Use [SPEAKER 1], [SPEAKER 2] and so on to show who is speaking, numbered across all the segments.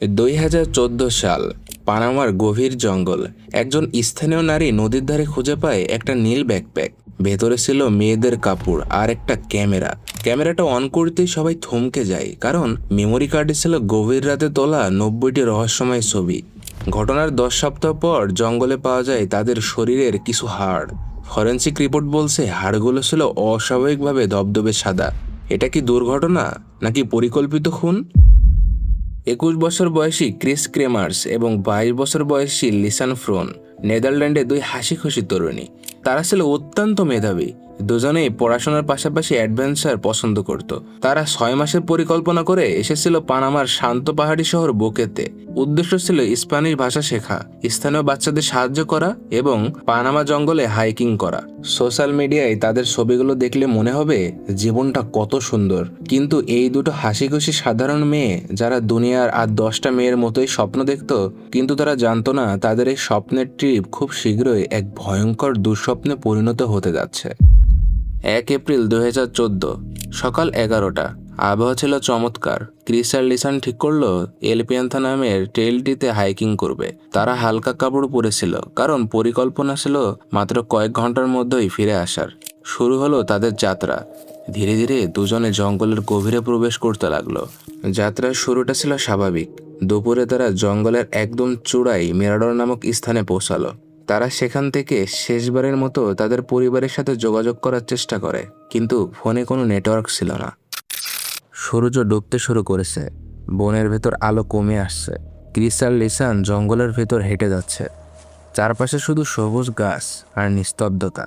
[SPEAKER 1] দুই হাজার চোদ্দ সাল পানামার গভীর জঙ্গল, একজন স্থানীয় নারী নদীর ধারে খুঁজে পায় একটা নীল ব্যাকপ্যাক ভেতরে ছিল মেয়েদের কাপড় আর একটা ক্যামেরা। ক্যামেরাটা অন করতেই সবাই থমকে যায়, কারণ মেমোরি কার্ডে ছিল গভীর রাতে তোলা নব্বইটি রহস্যময় ছবি। ঘটনার দশ সপ্তাহ পর জঙ্গলে পাওয়া যায় তাদের শরীরের কিছু হাড়। ফরেন্সিক রিপোর্ট বলছে হাড়গুলো ছিল অস্বাভাবিকভাবে দবদবে সাদা। এটা কি দুর্ঘটনা নাকি পরিকল্পিত খুন? একুশ বছর বয়সী ক্রিস ক্রেমার্স এবং বাইশ বছর বয়সী লিসান ফ্রোন, নেদারল্যান্ডে দুই হাসি খুশি তরুণী। তারা ছিল অত্যন্ত মেধাবী। দুজনেই পড়াশোনার পাশাপাশি অ্যাডভেঞ্চার পছন্দ করত। তারা ছয় মাসের পরিকল্পনা করে এসেছিল পানামার শান্ত পাহাড়ি শহর বোকেতে। উদ্দেশ্য ছিল স্প্যানিশ ভাষা শেখা, স্থানীয় বাচ্চাদের সাহায্য করা এবং পানামা জঙ্গলে হাইকিং করা। সোশ্যাল মিডিয়ায় তাদের ছবিগুলো দেখলে মনে হবে, জীবনটা কত সুন্দর। কিন্তু এই দুটো হাসি খুশি সাধারণ মেয়ে, যারা দুনিয়ার আর দশটা মেয়ের মতোই স্বপ্ন দেখত, কিন্তু তারা জানতো না তাদের এই স্বপ্নের ট্রিপ খুব শীঘ্রই এক ভয়ঙ্কর দুঃস্বপ্নে পরিণত হতে যাচ্ছে। এক এপ্রিল দুহাজার চোদ্দ, সকাল এগারোটা। আবহাওয়া ছিল চমৎকার। ক্রিস আর লিসান ঠিক করল, এলপিয়ান্থা নামের ট্রেলটিতে হাইকিং করবে। তারা হালকা কাপড় পরেছিল, কারণ পরিকল্পনা ছিল মাত্র কয়েক ঘণ্টার মধ্যেই ফিরে আসার। শুরু হলো তাদের যাত্রা। ধীরে ধীরে দুজনে জঙ্গলের গভীরে প্রবেশ করতে লাগল। যাত্রার শুরুটা ছিল স্বাভাবিক। দুপুরে তারা জঙ্গলের একদম চূড়ায় মেরাডর নামক স্থানে পৌঁছালো। তারা সেখান থেকে শেষবারের মতো তাদের পরিবারের সাথে যোগাযোগ করার চেষ্টা করে, কিন্তু ফোনে কোনো নেটওয়ার্ক ছিল না। সূর্য ডুবতে শুরু করেছে। বনের ভেতর আলো কমে আসছে। ক্রিস্টাল লিসান জঙ্গলের ভেতর হেঁটে যাচ্ছে। চারপাশে শুধু সবুজ গাছ আর নিস্তব্ধতা।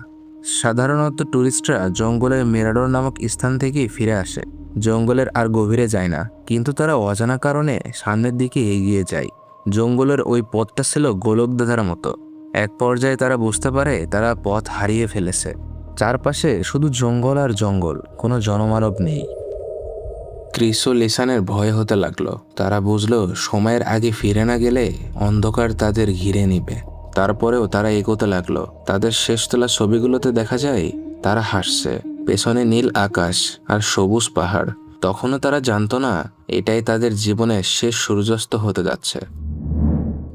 [SPEAKER 1] সাধারণত ট্যুরিস্টরা জঙ্গলের মেরাডোর নামক স্থান থেকেই ফিরে আসে। জঙ্গলের আর গভীরে যায় না, কিন্তু তারা অজানা কারণে সামনের দিকে এগিয়ে যায়। জঙ্গলের ওই পথটা ছিল গোলকদাধার মতো। এক পর্যায়ে তারা বুঝতে পারে তারা পথ হারিয়ে ফেলেছে। চারপাশে শুধু জঙ্গল আর জঙ্গল, কোনো জনমানব নেই। ক্রিস ও লিসানের ভয় হতে লাগল। তারা বুঝলো, সময়ের আগে ফিরে না গেলে অন্ধকার তাদের ঘিরে নিবে। তারপরেও তারা এগোতে লাগল। তাদের শেষ তোলা ছবিগুলোতে দেখা যায়, তারা হাসছে। পেছনে নীল আকাশ আর সবুজ পাহাড়। তখনও তারা জানতো না, এটাই তাদের জীবনের শেষ সূর্যাস্ত হতে যাচ্ছে।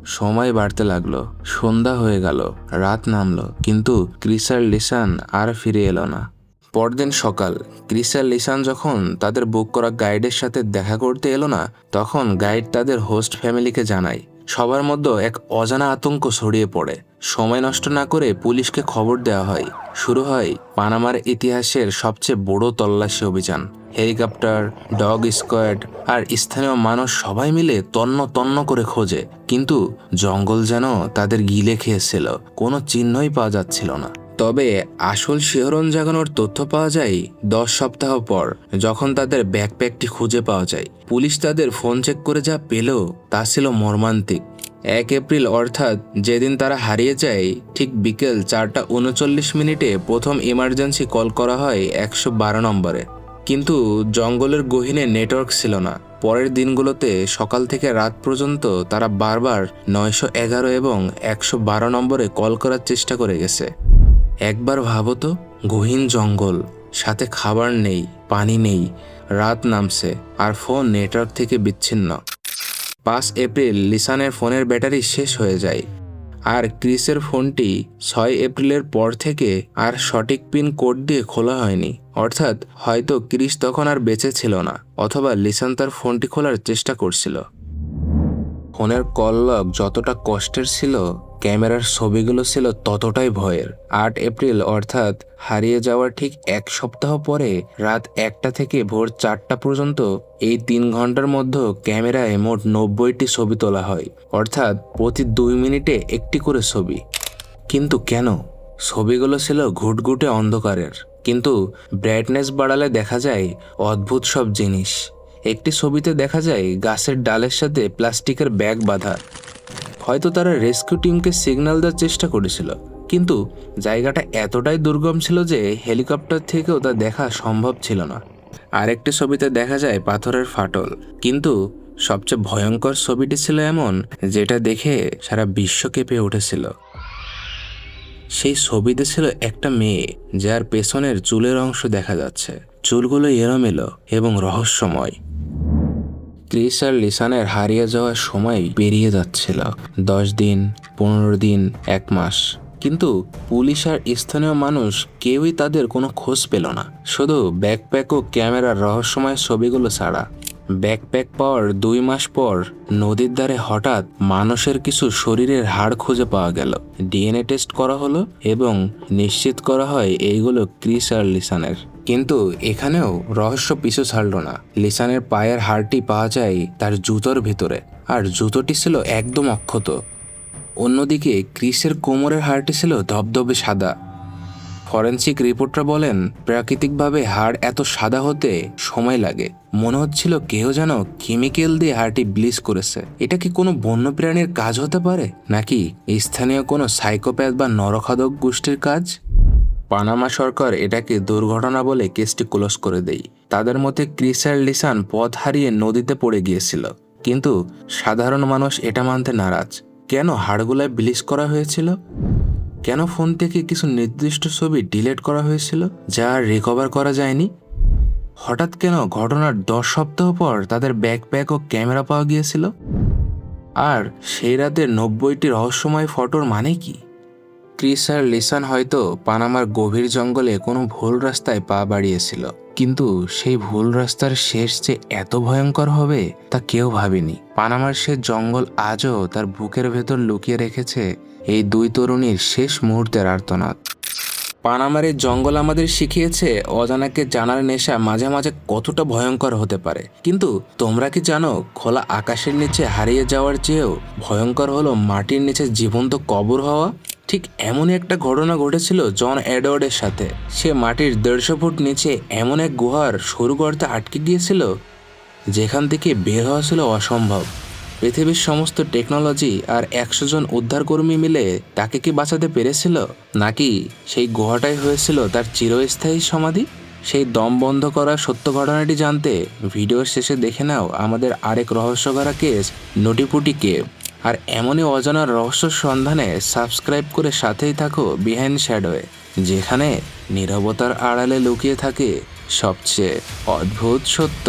[SPEAKER 1] সময় বাড়তে লাগল, সন্ধ্যা হয়ে গেল, রাত নামলো, কিন্তু ক্রিসার লিসান আর ফিরে এলো না। পরদিন সকাল ক্রিসার লিসান যখন তাদের বুক করা গাইডের সাথে দেখা করতে এলো না, তখন গাইড তাদের হোস্ট ফ্যামিলিকে জানায় সবার মধ্যে এক অজানা আতঙ্ক ছড়িয়ে পড়ে। সময় নষ্ট না করে পুলিশকে খবর দেওয়া হয়। শুরু হয় পানামার ইতিহাসের সবচেয়ে বড় তল্লাশি অভিযান। হেলিকপ্টার, ডগ স্কোয়াড আর স্থানীয় মানুষ সবাই মিলে তন্ন তন্ন করে খোঁজে। কিন্তু জঙ্গল যেন তাদের গিলে খেয়েছিল, কোনো চিহ্নই পাওয়া যাচ্ছিল না। তবে আসল শিহরণ জাগানোর তথ্য পাওয়া যায় দশ সপ্তাহ পর, যখন তাদের ব্যাকপ্যাকটি খুঁজে পাওয়া যায়। পুলিশ তাদের ফোন চেক করে যা পেল তা ছিল মর্মান্তিক। এক এপ্রিল অর্থাৎ যেদিন তারা হারিয়ে যায়, ঠিক বিকেল চারটা উনচল্লিশ মিনিটে প্রথম ইমার্জেন্সি কল করা হয় একশো বারো নম্বরে। কিন্তু জঙ্গলের গহীনে নেটওয়ার্ক ছিল না। পরের দিনগুলোতে সকাল থেকে রাত পর্যন্ত তারা বারবার নয়শো এগারো এবং একশো বারো নম্বরে কল করার চেষ্টা করে গেছে। একবার ভাবো তো, গহীন জঙ্গল, সাথে খাবার নেই, পানি নেই, রাত নামছে, আর ফোন নেটওয়ার্ক থেকে বিচ্ছিন্ন। পাঁচ এপ্রিল, লিসানের ফোনের ব্যাটারি শেষ হয়ে যায়। আর ক্রিসের ফোনটি ছয় এপ্রিলের পর থেকে আর সঠিক পিন কোড দিয়ে খোলা হয়নি। অর্থাৎ হয়তো ক্রিস তখন আর বেঁচে ছিল না, অথবা লিসান তার ফোনটি খোলার চেষ্টা করছিল। ফোনের কল লগ যতটা কষ্টের ছিল ক্যামেরার ছবিগুলো ছিল ততটাই ভয়ের। আট এপ্রিল, অর্থাৎ হারিয়ে যাওয়ার ঠিক এক সপ্তাহ পরে রাত একটা থেকে ভোর চারটা পর্যন্ত এই তিন ঘণ্টার মধ্যে ক্যামেরায় মোট নব্বইটি ছবি তোলা হয়, অর্থাৎ প্রতি দুই মিনিটে একটি করে ছবি। কিন্তু কেন? ছবিগুলো ছিল ঘুটঘুটে অন্ধকারের। কিন্তু ব্রাইটনেস বাড়ালে দেখা যায় অদ্ভুত সব জিনিস। একটি ছবিতে দেখা যায় গাছের ডালের সাথে প্লাস্টিকের ব্যাগ বাঁধা। হয়তো তারা রেস্কিউ টিমকে সিগন্যাল দেওয়ার চেষ্টা করেছিল, কিন্তু জায়গাটা এতটাই দুর্গম ছিল যে হেলিকপ্টার থেকেও তা দেখা সম্ভব ছিল না। আরেকটি ছবিতে দেখা যায় পাথরের ফাটল, কিন্তু সবচেয়ে ভয়ঙ্কর ছবিটি ছিল এমন যেটা দেখে সারা বিশ্ব কেঁপে উঠেছিল। সেই ছবিতে ছিল একটা মেয়ে, যার পেছনের চুলের অংশ দেখা যাচ্ছে। চুলগুলো এলোমেলো এবং রহস্যময়। ক্রিস আর লিসানের হারিয়ে যাওয়ার সময় পেরিয়ে যাচ্ছিল। দশ দিন, পনেরো দিন, এক মাস। কিন্তু পুলিশ আর স্থানীয় মানুষ কেউই তাদের কোনো খোঁজ পেল না। শুধু ব্যাকপ্যাক ও ক্যামেরার রহস্যময় ছবিগুলো ছাড়া। ব্যাকপ্যাক পাওয়ার দুই মাস পর নদীর ধারে হঠাৎ মানুষের কিছু শরীরের হাড় খুঁজে পাওয়া গেল। ডিএনএ টেস্ট করা হলো এবং নিশ্চিত করা হয় এইগুলো ক্রিস আর লিসানের। কিন্তু এখানেও রহস্য পিছু ছাড়ল না। লিসানের পায়ের হাড়টি পাওয়া যায় তার জুতোর ভিতরে, আর জুতোটি ছিল একদম অক্ষত। অন্যদিকে ক্রিসের কোমরের হাড়টি ছিল ধবধবে সাদা। ফরেন্সিক রিপোর্টার বলেন, প্রাকৃতিকভাবে হাড় এত সাদা হতে সময় লাগে। মনে হচ্ছিল কেউ যেন কেমিক্যাল দিয়ে হাড়টি ব্লিচ করেছে। এটা কি কোনো বন্য প্রাণীর কাজ হতে পারে? নাকি স্থানীয় কোনো সাইকোপ্যাথ বা নরখাদক গোষ্ঠীর কাজ? পানামা সরকার এটাকে দুর্ঘটনা বলে কেসটি ক্লোজ করে দেয়। তাদের মতে ক্রিসার লিসান পথ হারিয়ে নদীতে পড়ে গিয়েছিল। কিন্তু সাধারণ মানুষ এটা মানতে নারাজ। কেন হাড়গুলায় ব্লিচ করা হয়েছিল? কেন ফোন থেকে কিছু নির্দিষ্ট ছবি ডিলিট করা হয়েছিল যা রিকভার করা যায়নি? হঠাৎ কেন ঘটনার দশ সপ্তাহ পর তাদের ব্যাকপ্যাক ও ক্যামেরা পাওয়া গিয়েছিল? আর সেই রাতের নব্বইটি রহস্যময় ফটোর মানে কি? ক্রিস আর লিসান হয়তো পানামার গভীর জঙ্গলে কোনো ভুল রাস্তায় পা বাড়িয়েছিল। কিন্তু সেই ভুল রাস্তার শেষ যে এত ভয়ঙ্কর হবে, তা কেউ ভাবেনি। পানামার সে জঙ্গল আজও তার বুকের ভেতর লুকিয়ে রেখেছে এই দুই তরুণীর শেষ মুহূর্তের আর্তনাদ। পানামার এই জঙ্গল আমাদের শিখিয়েছে অজানাকে জানার নেশা মাঝে মাঝে কতটা ভয়ঙ্কর হতে পারে। কিন্তু তোমরা কি জানো, খোলা আকাশের নিচে হারিয়ে যাওয়ার চেয়েও ভয়ঙ্কর হলো মাটির নিচে জীবন্ত কবর হওয়া? ঠিক এমনই একটা ঘটনা ঘটেছিল জন এডওয়ার্ডের সাথে। সে মাটির দেড়শো ফুট নিচে এমন এক গুহার সরু গর্তে আটকে গিয়েছিল, যেখান থেকে বের হওয়া ছিল অসম্ভব। পৃথিবীর সমস্ত টেকনোলজি আর একশো জন উদ্ধারকর্মী মিলে তাকে কি বাঁচাতে পেরেছিল? নাকি সেই গুহাটাই হয়েছিল তার চিরস্থায়ী সমাধি? সেই দম বন্ধ করা সত্য ঘটনাটি জানতে ভিডিওর শেষে দেখে নাও আমাদের আরেক রহস্যভরা কেস নটিপুটি কেভ আর এমনই অজানা রহস্য সন্ধানে সাবস্ক্রাইব করে সাথেই থাকো বিহাইন্ড শ্যাডোয়ে, যেখানে নিরবতার আড়ালে লুকিয়ে থাকে সবচেয়ে অদ্ভুত সত্য।